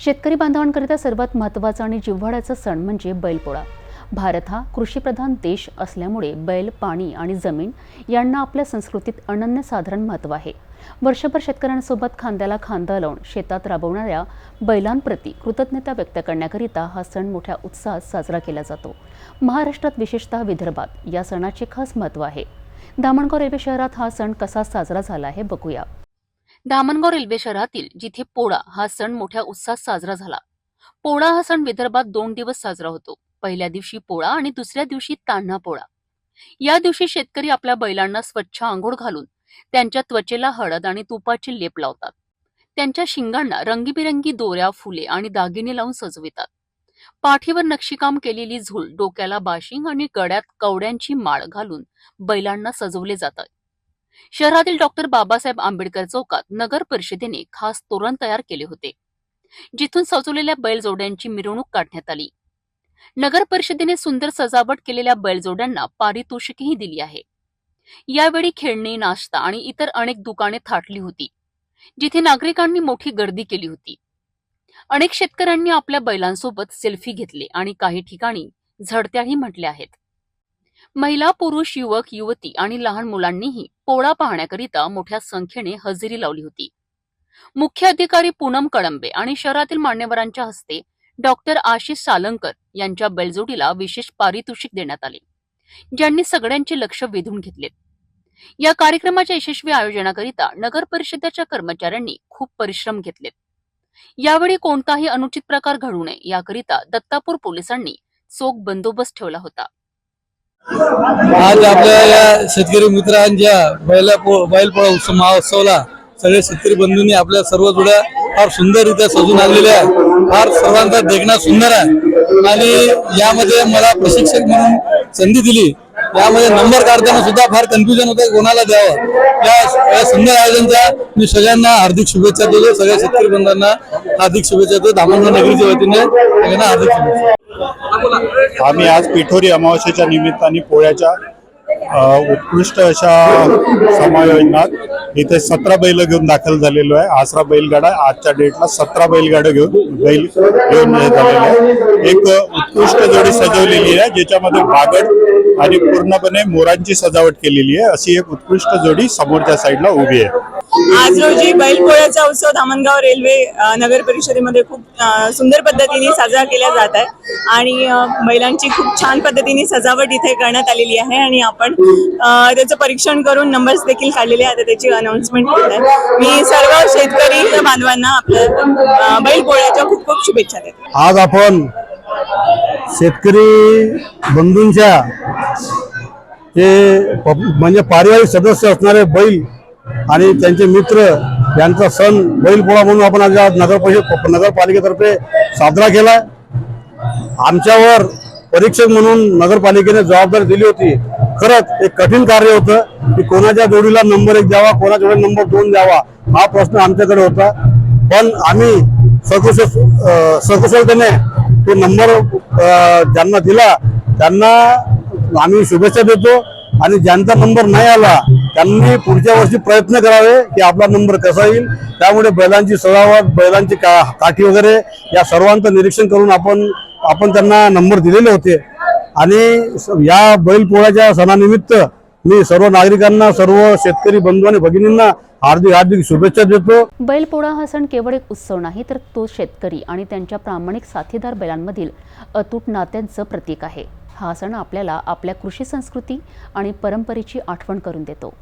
शेतकरी बांधवांकरिता सर्वात महत्त्वाचा आणि जिव्हाळ्याचा सण म्हणजे बैलपोळा. भारत हा कृषीप्रधान देश असल्यामुळे बैल पाणी आणि जमीन यांना आपल्या संस्कृतीत अनन्यसाधारण महत्त्व आहे. वर्षभर शेतकऱ्यांसोबत खांद्याला खांदा लावून शेतात राबवणाऱ्या बैलांप्रती कृतज्ञता व्यक्त करण्याकरिता हा सण मोठ्या उत्साहात साजरा केला जातो. महाराष्ट्रात विशेषतः विदर्भात या सणाचे खास महत्त्व आहे. दामणगाव रेल्वे शहरात हा सण कसा साजरा झाला आहे बघूया. धामणगाव रेल्वे शहरातील जिथे पोळा हा सण मोठ्या उत्साहात साजरा झाला. पोळा हा सण विदर्भात दोन दिवस साजरा होतो. पहिल्या दिवशी पोळा आणि दुसऱ्या दिवशी तान्हा पोळा. या दिवशी शेतकरी आपल्या बैलांना स्वच्छ आंघोळ घालून त्यांच्या त्वचेला हळद आणि तुपाचे लेप लावतात. त्यांच्या शिंगांना रंगीबिरंगी दोऱ्या फुले आणि दागिने लावून सजवितात. पाठीवर नक्षीकाम केलेली झूल डोक्याला बाशिंग आणि गळ्यात कवड्यांची माळ घालून बैलांना सजवले जातात. शहरातील डॉक्टर बाबासाहेब आंबेडकर चौकात नगर परिषदेने खास तोरण तयार केले होते जिथून सजवलेल्या बैलजोड्यांची मिरवणूक काढण्यात आली. नगर परिषदेने सुंदर सजावट केलेल्या बैलजोड्यांना पारितोषिकही दिली आहे. यावेळी खेळणी नाश्ता आणि इतर अनेक दुकाने थाटली होती जिथे नागरिकांनी मोठी गर्दी केली होती. अनेक शेतकऱ्यांनी आपल्या बैलांसोबत सेल्फी घेतले आणि काही ठिकाणी झडत्याही म्हटल्या आहेत. महिला पुरुष युवक युवती आणि लहान मुलांनीही पोळा पाहण्याकरिता मोठ्या संख्येने हजेरी लावली होती. मुख्य अधिकारी पूनम कळंबे आणि शहरातील मान्यवरांच्या हस्ते डॉक्टर आशिष सालंकर यांच्या बैलजोडीला विशेष पारितोषिक देण्यात आले ज्यांनी सगळ्यांचे लक्ष वेधून घेतले. या कार्यक्रमाच्या यशस्वी आयोजनाकरिता नगर परिषदेच्या कर्मचाऱ्यांनी खूप परिश्रम घेतले. यावेळी कोणताही अनुचित प्रकार घडू नये याकरिता दत्तापूर पोलिसांनी चोख बंदोबस्त ठेवला होता. आज आपल्या या शेतकरी मित्रांच्या बैला बैलपोळा उत्सव महोत्सवला सगळे शेतकरी बंधूंनी आपल्या सर्व जोड्या फार सुंदररित्या सजून आणलेल्या आहे फार सर्वांचा देखणा सुंदर आहे. आणि यामध्ये मला प्रशिक्षक म्हणून संधी दिली. यामध्ये नंबर काढताना सुद्धा फार कन्फ्युजन होतं कोणाला द्यावं. या या सुंदर आयोजनच्या मी सगळ्यांना हार्दिक शुभेच्छा देतो. सगळ्या शेतकरी बंधूंना हार्दिक शुभेच्छा देतो. धामणगाव नगरीच्या वतीने सगळ्यांना हार्दिक शुभेच्छा. आम्ही आज पिठोरी अमावस्येच्या निमित्ताने पोळ्याच्या उत्कृष्ट अशा समायोजनात इथे सतरा बैल घेऊन दाखल झालेलो आहे. आसरा बैलगाडा आजच्या डेटला सतरा बैलगाडा घेऊन बैल घेऊन हे झालेलं आहे. एक उत्कृष्ट जोडी सजवलेली आहे ज्याच्यामध्ये बागड आणि पूर्णपणे मोरांची सजावट केलेली आहे. अशी एक उत्कृष्ट जोडी समोरच्या साईडला उभी आहे. आज रोजी बैलपोळ्याचा उत्सव धामणगाव रेल्वे नगर परिषदेमध्ये खूप सुंदर पद्धतीने साजरा केला जात आहे. आणि बैलांची खूप छान पद्धतीने सजावट इथे करण्यात आलेली आहे आणि आपण त्याचं परीक्षण करून नंबर्स देखील काढलेले आहेत. त्याची अनाउन्समेंट केली आहे. मी सर्व शेतकरी बांधवांना आपल्या बैलपोळ्याच्या खूप खूप शुभेच्छा देते. आज आपण शेतकरी बंधूंच्या ते म्हणजे पारिवारिक सदस्य असणारे बैल आणि त्यांचे मित्र यांचा सण बैलपोळा म्हणून आपण आज नगर परिषद नगरपालिकेतर्फे साजरा केला आमच्यावर परीक्षक म्हणून नगरपालिकेने जबाबदारी दिली होती. खरंच एक कठीण कार्य होतं की कोणाच्या जोडीला नंबर एक द्यावा कोणाच्या जोडीला नंबर दोन द्यावा हा प्रश्न आमच्याकडे होता. पण आम्ही सकुशल सकुशलतेने तो नंबर ज्यांना दिला त्यांना आम्ही शुभेच्छा देतो. आणि ज्यांचा नंबर नाही आला त्यांनी पुढच्या वर्षी प्रयत्न करावे की आपला नंबर कसा येईल. त्यामुळे बैलांची सजावट बैलांची का काठी वगैरे या सर्वांचं निरीक्षण करून आपण आपण त्यांना नंबर दिलेले होते. आणि या बैलपोळ्याच्या सणानिमित्त मी सर्व नागरिकांना सर्व शेतकरी बंधू आणि भगिनींना हार्दिक हार्दिक शुभेच्छा देतो. बैलपोळा हा सण केवळ एक उत्सव नाही तर तो शेतकरी आणि त्यांच्या प्रामाणिक साथीदार बैलांमधील अतूट नात्यांचं प्रतीक आहे. हा सण आपल्याला आपल्या कृषी संस्कृती आणि परंपरेची आठवण करून देतो.